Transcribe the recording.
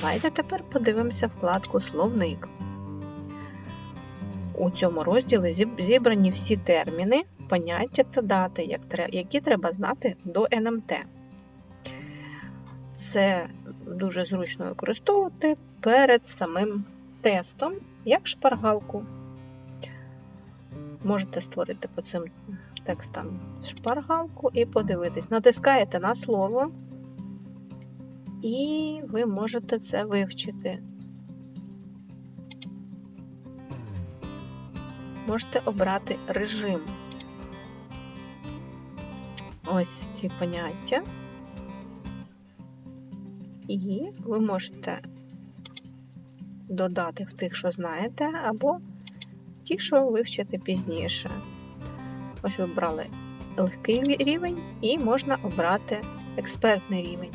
Давайте тепер подивимося вкладку Словник. У цьому розділі зібрані всі терміни, поняття та дати, які треба знати до НМТ. Це дуже зручно використовувати перед самим тестом, як шпаргалку. Можете створити по цим текстам шпаргалку і подивитись. Натискаєте на слово, і ви можете це вивчити. Можете обрати режим. Ось ці поняття. І ви можете додати в тих, що знаєте, або ті, що вивчите пізніше. Ось ви обрали легкий рівень і можна обрати експертний рівень.